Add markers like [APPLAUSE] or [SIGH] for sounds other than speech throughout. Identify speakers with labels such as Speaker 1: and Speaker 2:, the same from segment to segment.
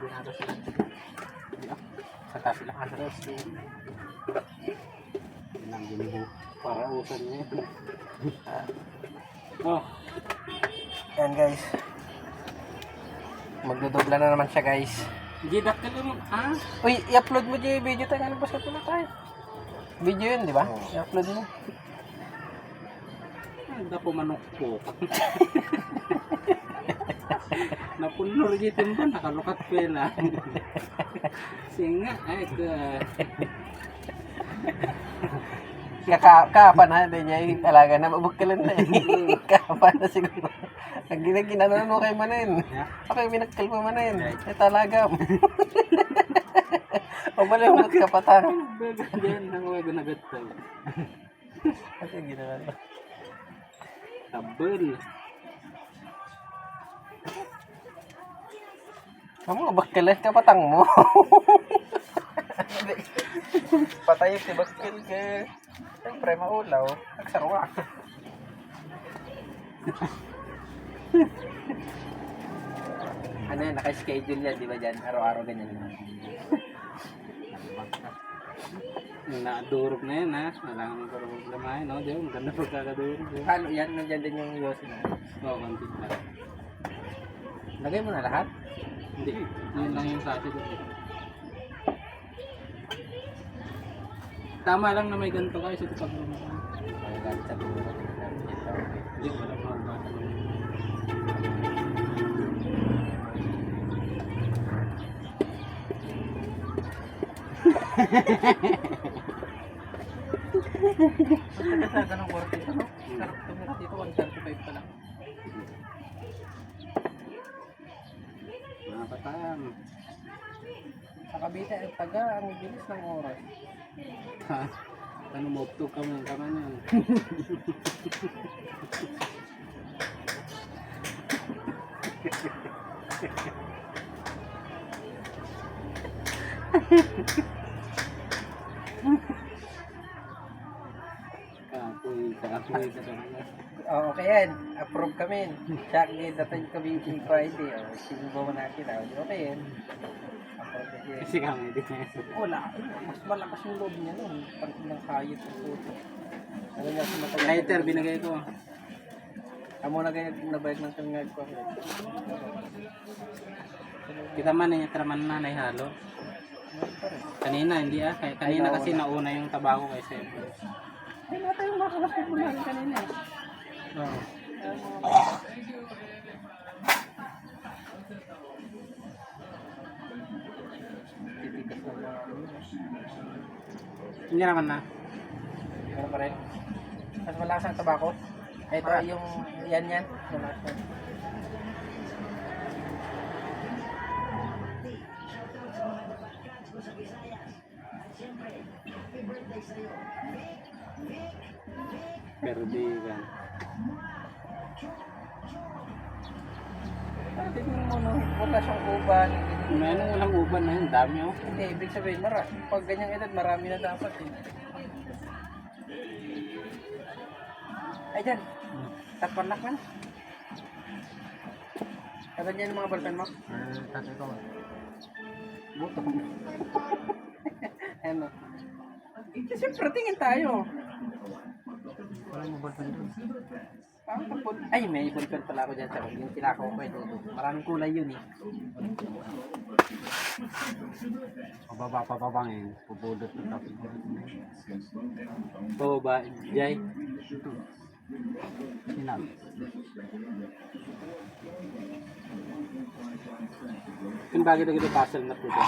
Speaker 1: sila. Sa taas sila atras. Yan ang ginubo. Para usan niya. oh. Yan guys. Magdudubla na naman siya guys.
Speaker 2: Gidak ka lang, ha?
Speaker 1: Uy, i-upload mo dyan video tayo. Ano ba sa pula tayo? Video yun, di ba? I-upload mo.
Speaker 2: Hindi po manok [LAUGHS] po. [LAUGHS] Napunor dito ba? Nakalukat ah. [LAUGHS] Singa, ay ka.
Speaker 1: Kaka kapa na din niya talaga na mabugkalan na eh. [LAUGHS] kapa na siguro. Ang ginaginanan mo kay Manin. Ako yung binagkal mo Manin. Eh talaga. o malimot ka pa tayo.
Speaker 2: Baga dyan, nang wago na gatay.
Speaker 1: Kasi ginawa mo.
Speaker 2: Tabel.
Speaker 1: Kamu bakkalan ka patang mo. [LAUGHS] Patay si bakkil ka. Siyempre maulaw. Nagsarwa. ano yan, naka-schedule yan, di ba dyan? Araw-araw ganyan yan.
Speaker 2: Nadurog na yan ha. Wala kang problema yun, no? Di ba? Maganda pagkakadurog. eh.
Speaker 1: Halo yan, nandyan din yung yosin.
Speaker 2: Oo, konti lang.
Speaker 1: Lagay mo na lahat?
Speaker 2: Hindi, yun lang yung sachet. Tama lang na may ganito kayo sa pag
Speaker 1: Ay, gamit sa turo.
Speaker 2: Hindi, wala pa
Speaker 1: sa ganong korte ito, no? Sarap tumira dito, 135 pa lang.
Speaker 2: Patang.
Speaker 1: Sa Cavite, ang taga, ang bilis ng oras.
Speaker 2: Ha? Ano mo, tug ka mo yung kama niyan. [LAUGHS] Kapoy, kapoy, kapoy.
Speaker 1: Oh, okay yan. Approve kami. Check din natin kami yung Friday. Oh, sinubo mo natin. Oh. Okay yan. Approve din yan.
Speaker 2: Kasi kami din na
Speaker 1: Wala. Mas malakas yung loob niya nun. Parang ng kayot ng puto. Ano nga sa matagal?
Speaker 2: Lighter, binigay ko.
Speaker 1: Amo na ganyan nabayag ng tangag ko.
Speaker 2: Kita man yung traman na naihalo. Kanina, hindi ah. Kaya- Kanina kasi nauna yung tabako kay Seb.
Speaker 1: Ay, na tayo makakas ko kanina.
Speaker 2: Hindi naman na.
Speaker 1: Ano pa? Mas malakas ang tabako? Ito yung yan yan. Malakas yan. Parang tignan mo no, wala siyang uban.
Speaker 2: May anong walang uban na yun. Dami oh.
Speaker 1: Hindi, ibig sabihin, mara, pag ganyang edad, marami na dapat eh. Ay, dyan. Tapanak man. Kaya dyan yung mga balkan mo?
Speaker 2: Tatay ko.
Speaker 1: Buto. [LAUGHS] ano? Siyempre, tingin tayo.
Speaker 2: Wala mo ba doon?
Speaker 1: Ah, tapos- Ay, may balkan pala ako dyan sa loob. Yung tinakaw ko ito. Maraming kulay yun eh.
Speaker 2: Pababa pa babangin. Pupulot ng tapos. Pababa. Jay. Sinab. Kung bagay na gito puzzle na po ito.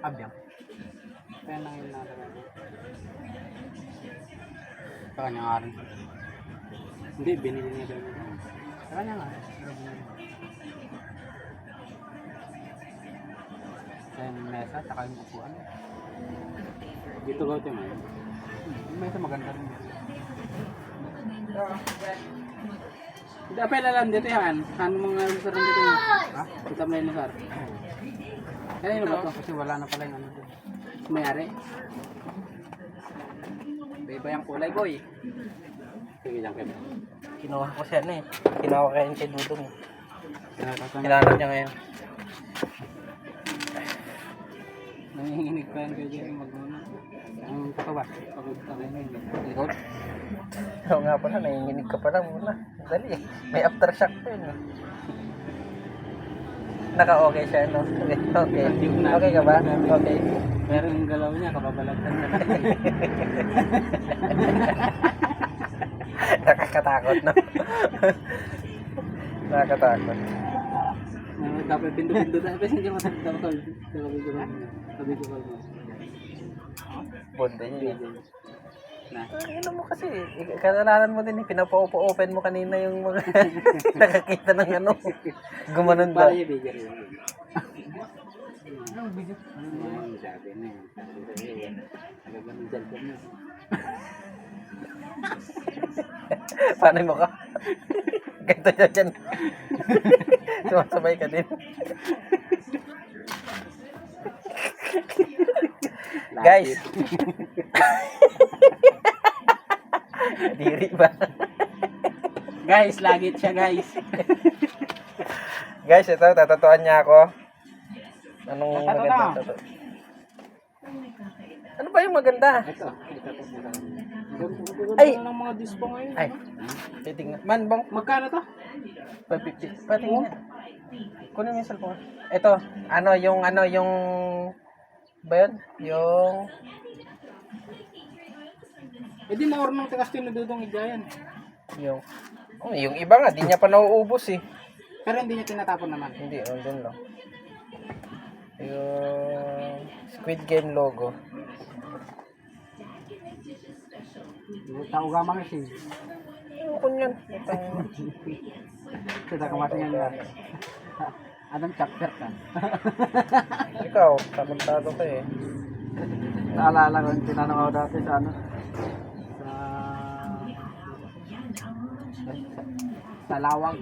Speaker 1: Abyang.
Speaker 2: Kaya lang yun na Sa kanya nga rin. Hindi, binili niya daw. Sa kanya nga. Pero binili. Sa yung mesa, saka yung upuan. Dito ko ito man. Yung mesa maganda rin. Hindi, apela lang dito yan. Ano mga lugar dito yun? Ha? Kita mo yung lugar. Kanino ba ito? Kasi wala na pala yung ano mayari.
Speaker 1: Iba yung kulay, boy.
Speaker 2: Sige lang kayo.
Speaker 1: Kinuha ko siya na eh. Kinuha ko kayo kay Dudong. Eh. Kinanap niya ngayon.
Speaker 2: Nanginginig pa yan kayo dyan magmuna. Ang katawa. Pagod ka rin yung
Speaker 1: likod. Oo nga pala, nanginginig ka pala muna. Dali eh. May aftershock pa yun eh. Naka-okay siya, no? Okay. Okay, okay ka ba? Okay.
Speaker 2: Pero yung galaw niya, kababalagtan na lang.
Speaker 1: Nakakatakot, no? Nakakatakot.
Speaker 2: Ano, Dapat pinto-pinto na. Kasi hindi matagdaw ko. Sabi ko. Sabi ko.
Speaker 1: Bonda niya. Eh.
Speaker 2: Na.
Speaker 1: Ano mo kasi, kasalanan mo din, eh, pinapa-open mo kanina yung mga [LAUGHS] nakakita ng ano. Gumanon ba?
Speaker 2: Para yung bigger yun. Ano bigger? Ano yan? Sabi na yun. Sabi [LAUGHS] ko yun. Nagaganon dyan ko na.
Speaker 1: Paano mo ka? Ganito siya dyan. Sumasabay ka din. [LAUGHS] Guys. [LAUGHS] Diri ba?
Speaker 2: Guys, lagit siya guys.
Speaker 1: Guys, ito, tatatuan niya ako. Anong
Speaker 2: Tatato
Speaker 1: maganda?
Speaker 2: na.
Speaker 1: Tato? Ano ba yung maganda?
Speaker 2: Ito.
Speaker 1: Ay!
Speaker 2: Ay! ng mga dispo ngayon.
Speaker 1: Ay, titignan. Man, bang,
Speaker 2: Magkano to?
Speaker 1: 550. Patingin niya. Kunin mo yung cellphone. Ito, ano, yung, ano, yung, ba yun? Yung,
Speaker 2: Eh di maornong takas tinududong igayan.
Speaker 1: yung, oh, yung iba nga, di niya pa nauubos eh.
Speaker 2: Pero hindi niya tinatapon naman.
Speaker 1: Hindi, andun lang. Yung Squid Game logo.
Speaker 2: Tao gamang siya.
Speaker 1: Ano ko yan? Itang,
Speaker 2: Kita kamasingan yan. Anong chapter ka? [LAUGHS]
Speaker 1: ikaw, takontado ka eh.
Speaker 2: Naalala ko yung tinanong ako dati sa ano? Sa... Sa, sa lawag.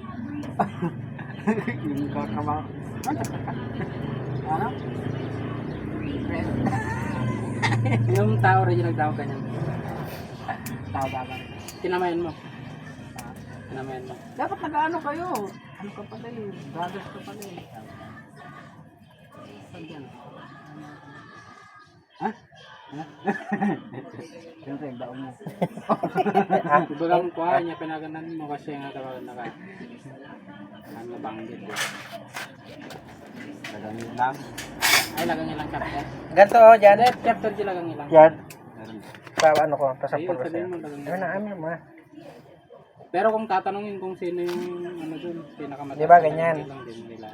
Speaker 2: [LAUGHS] yung kakamaw. [LAUGHS] Ano? yung tao rin yung nagtawag ganyan. Tao dapat. Tinamayan mo. Ah, Tinamayan mo. Dapat nag-ano kayo. Ano ka pala eh. Brothers ka pala eh. Saan yan? Ha? Ha? Siyempre, daon mo. Bagang kuha niya, pinaganan mo kasi nga tawagan na ka. Ano banggit eh. Lagang yun lang. Ay, lagang yun lang chapter.
Speaker 1: Ganto, oh, dyan.
Speaker 2: Chapter di lagang yun lang.
Speaker 1: Yan. Pa, ano ko,
Speaker 2: Ayun,
Speaker 1: pasapor ko sa'yo. Ano
Speaker 2: yun.
Speaker 1: na, ano mo.
Speaker 2: Pero kung tatanungin kung sino yung ano dun, pinakamataas.
Speaker 1: Di ba, ganyan?
Speaker 2: lang din nila.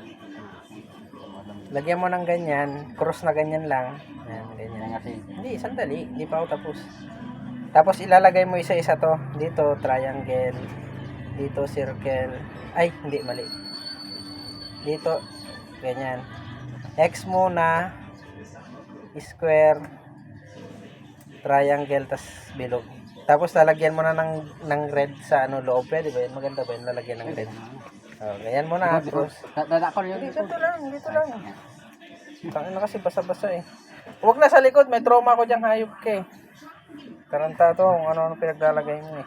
Speaker 1: Lagyan mo ng ganyan, cross na ganyan lang. Yan, ganyan. Hindi, sandali. Hindi pa ako tapos. Tapos ilalagay mo isa-isa to. Dito, triangle. Dito, circle. Ay, hindi, mali. Dito, ganyan. X muna. Square. Triangle, tas bilog. Tapos lalagyan mo na ng, ng red sa ano loob. Pwede ba yun? Maganda ba yun? Lalagyan ng red. Oh, ganyan mo na. Cross.
Speaker 2: Dadakon yun.
Speaker 1: Dito lang, dito lang. Tangin na kasi basa-basa eh. Huwag na sa likod, may trauma ko diyang hayop ka eh. Tarantado kung ano-ano pinaglalagay mo eh.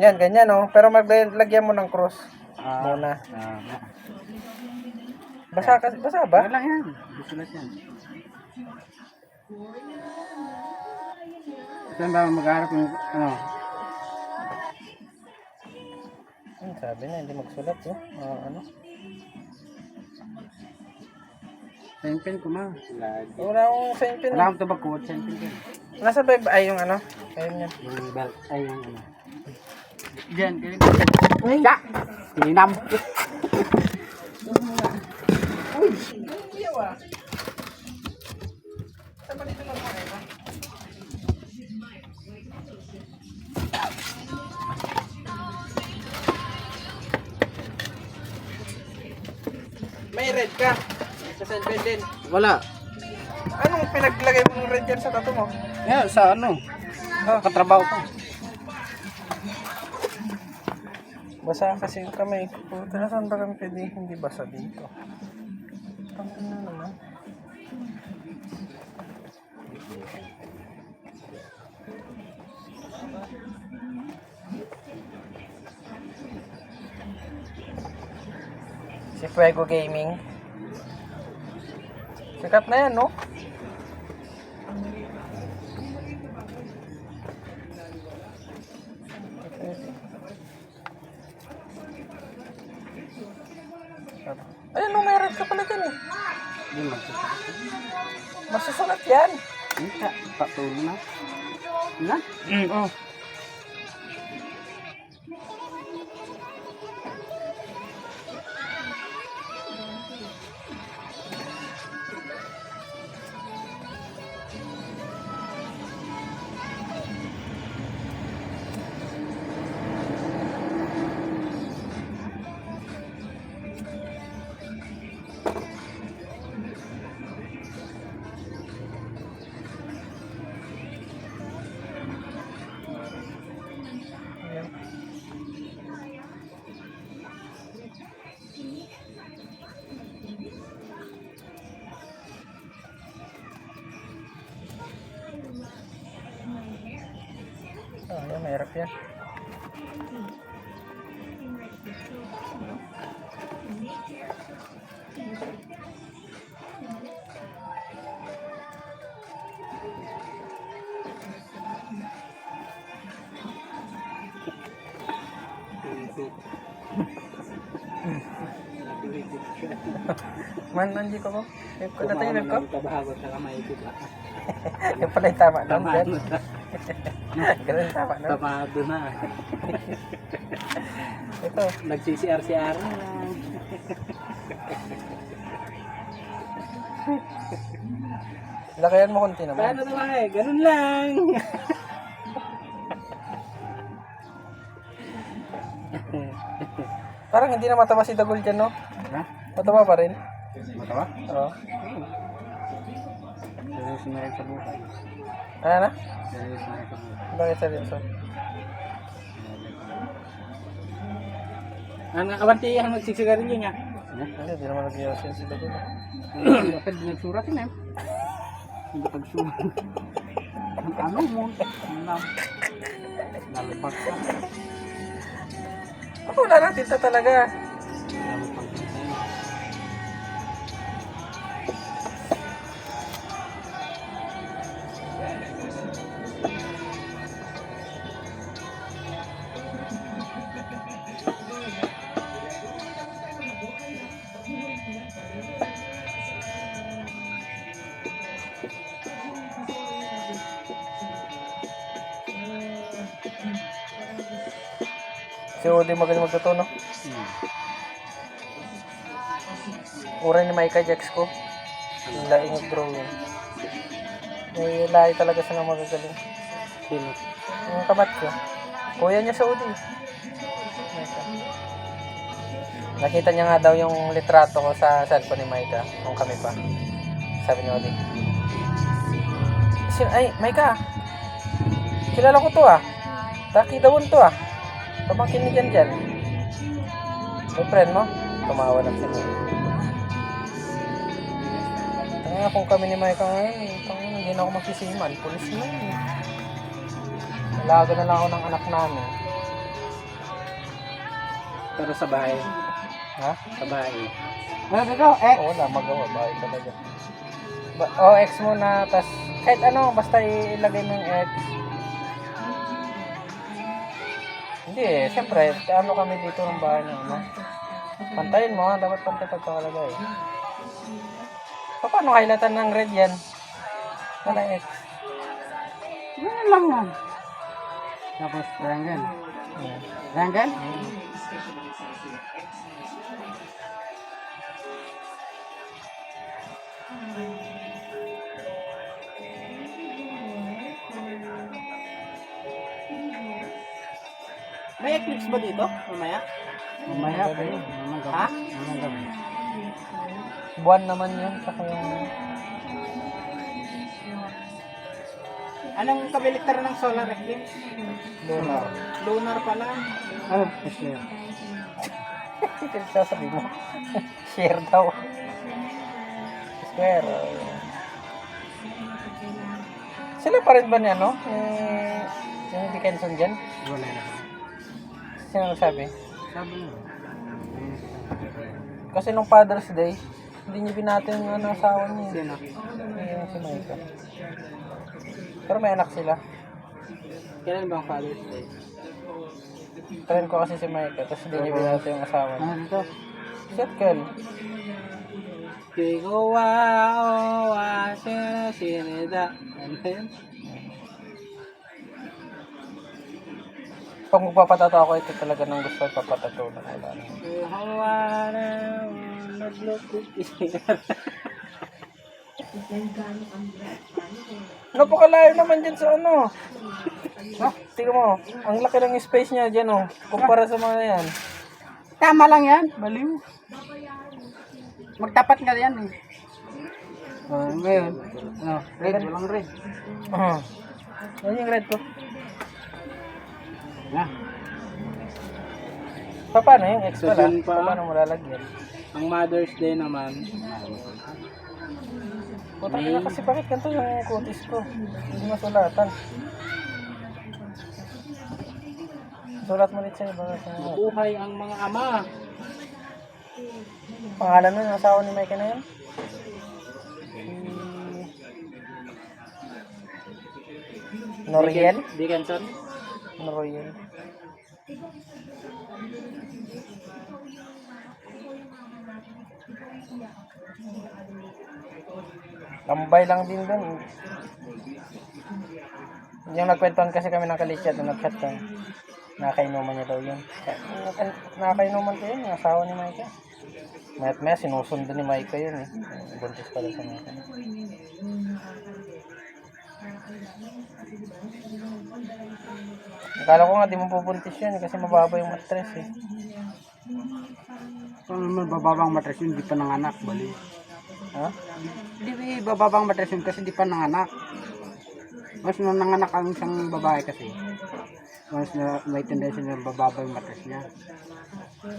Speaker 1: Yan, ganyan oh. Pero maglagyan mo ng cross. Muna. Basa kasi, basa ba?
Speaker 2: Ba? lang yan. Bisulas yan. Saan ba mag-aarap yung ano?
Speaker 1: Hmm, sabi na, hindi magsulat oh. Ah, ano?
Speaker 2: Sempin ko ma.
Speaker 1: Wala akong sign pin. eh.
Speaker 2: Wala akong tabag ko. Sempin ko.
Speaker 1: Nasa ba ay yung ano? Ayun yan.
Speaker 2: Yung belt. Ay yung ano. Diyan. Ganyan. Siya! Tinam.
Speaker 1: May red ka. Sa pin din.
Speaker 2: Wala.
Speaker 1: Anong pinaglagay mo ng red yan sa tattoo mo?
Speaker 2: Yan, sa ano? Katrabaho ko.
Speaker 1: Basa kasi yung kamay. Puta na saan ba kami pwede hindi basa dito? Tangin na naman. Si Fuego Gaming. Sikat na yan, no? Ayun, no, may red ka pala dyan eh. Masusulat yan.
Speaker 2: Hindi patuloy na. Na?
Speaker 1: Oo. Ayan. Mahirap yan. Man, nandiyo ko ko. Yung ko natin yung ko.
Speaker 2: Kabahagot na kamay ko? [LAUGHS]
Speaker 1: Yung pala yung tama doon. [LAUGHS] Ganun.
Speaker 2: na.
Speaker 1: Tama doon.
Speaker 2: Tamado na.
Speaker 1: Ito.
Speaker 2: Nag-CCR-CR na lang.
Speaker 1: Lakayan mo konti naman.
Speaker 2: Paano naman eh? Ganun lang.
Speaker 1: Parang hindi na matawa si Dagol dyan, no?
Speaker 2: Ha?
Speaker 1: Matawa pa rin.
Speaker 2: Matawa?
Speaker 1: Oo.
Speaker 2: Na rin sa buhay.
Speaker 1: Ano na?
Speaker 2: Na.
Speaker 1: Bakit seryoso?
Speaker 2: Ang kabanti ang nagsisigarilyo niya.
Speaker 1: Hindi, hindi naman nag-iosyon si Dagol.
Speaker 2: Dapat di nagsurat eh. Hindi pagsurat. Ang ano mo? Nalipag ka.
Speaker 1: Wala na tinta talaga. Si Odi magaling magtotoo, no?
Speaker 2: Hmm.
Speaker 1: Ni Micah Jax ko. Yung laing drawing. May lahi talaga siya ng magagaling.
Speaker 2: Sino?
Speaker 1: Yung kabat ko. Kuya niya sa Odi. Nakita niya nga daw yung litrato ko sa cellphone ni Micah nung kami pa. Sabi ni Odi. Sin ay, Micah. Kilala ko to ah. Taki daw to ah. Pamangkin ni Jan Jan. May friend mo? Tumawa lang siya. Tanga kung kami ni Micah ngayon, eh, tanga, hindi na ako magsisiman. Pulis na eh. Alaga na lang ako ng anak namin.
Speaker 2: Pero sa bahay.
Speaker 1: Ha?
Speaker 2: Sa bahay. Ano dito? Eh.
Speaker 1: Oo, wala magawa. Bakit talaga. Ba oh, X muna, tas kahit ano, basta ilagay mo yung X. Hindi eh, siyempre, ano kami dito ng bahay ng ano. Pantayin mo ha, dapat pantay pagkakalagay. Pa, paano kailatan ng red yan? Wala X.
Speaker 2: Ganun lang yan. Tapos, triangle.
Speaker 1: Yan.
Speaker 2: Triangle? May eclipse ba dito? Mamaya? Mamaya
Speaker 1: pa yun.
Speaker 2: Ha? Mamang gabi.
Speaker 1: Buwan naman yun, saka yung...
Speaker 2: Anong kabiliktar ng solar eclipse?
Speaker 1: Lunar.
Speaker 2: Lunar pala. Ano? Share.
Speaker 1: Sasabi mo. [LAUGHS] Share daw. Share. Sila pa rin ba ni ano? Eh, yung Dickinson dyan?
Speaker 2: Wala na.
Speaker 1: Sino nagsabi?
Speaker 2: Sabi mo.
Speaker 1: Kasi nung Father's Day, Hindi niya binati yung ano, asawa niya.
Speaker 2: Sino?
Speaker 1: Yung si Micah. Pero may anak sila.
Speaker 2: Kailan bang Father's Day?
Speaker 1: Friend ko kasi si Micah, tapos hindi niya binati yung asawa niya.
Speaker 2: Ano dito?
Speaker 1: Circle.
Speaker 2: Kigo wa o wa sino. Ano yun?
Speaker 1: Pag magpapatato ako, ito talaga nang gusto papatato na wala na.
Speaker 2: Hawa na naglukot
Speaker 1: Napakalayo naman dyan sa ano. Ah, tingnan mo, ang laki ng space niya dyan oh. Kumpara sa mga yan.
Speaker 2: Tama lang yan. Baliw. Magtapat nga yan eh. Oh, ngayon. Ano, red, walang red.
Speaker 1: Uh, yan yung red ko.
Speaker 2: Na,
Speaker 1: Pa, paano yung X
Speaker 2: So,
Speaker 1: pala?
Speaker 2: dun pa.
Speaker 1: Paano mo lalagyan?
Speaker 2: ang Mother's Day naman.
Speaker 1: Puta na kasi bakit ganito yung kutis ko? Hindi masulatan. Sulat mo ulit sa'yo. Baka sa...
Speaker 2: Mabuhay ang mga ama.
Speaker 1: Pangalan nun, yung asawa ni Mike na yun? Si... Noriel?
Speaker 2: Dickinson.
Speaker 1: Noriel. Tambay lang din doon. Yung nagkwentuhan kasi kami ng kalitsyat na nag-chat ko. Nakainuman niya daw yun. Nakainuman ko yun, yung asawa ni Micah. Mayat maya, sinusundo ni Micah yun eh. Buntis pala sa Micah. Akala ko nga di mo pubuntis yun eh, kasi mababa yung mattress eh.
Speaker 2: Kung naman bababang matres yun, hindi pa nanganak. Bali.
Speaker 1: Ha?
Speaker 2: Hindi bababang matres yun kasi hindi pa nanganak. Mas nung nanganak ang isang babae kasi. Mas na, may tendency na bababa yung matres niya.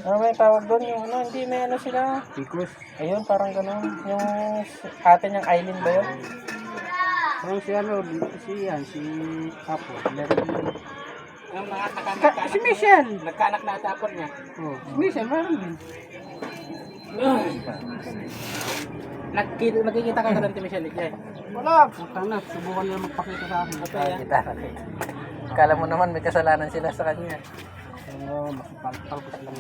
Speaker 1: Ano ba yung tawag doon? Yung ano, hindi may ano sila.
Speaker 2: Because,
Speaker 1: Ayun, parang ganun. Yung ate niyang Eileen ba yun?
Speaker 2: parang si ano, si yan, si Apo. Meron din. Ka- si Michelle.
Speaker 1: Nagkaanak na tapon niya.
Speaker 2: Oh, si Michelle, meron din.
Speaker 1: Nagkita, nagkikita ka doon, Michelle. Eh.
Speaker 2: Wala. Putang na, subukan nila magpakita sa akin.
Speaker 1: Nakikita, nakita. Kala mo naman may kasalanan sila sa kanya.
Speaker 2: So, makipagtal ko sila.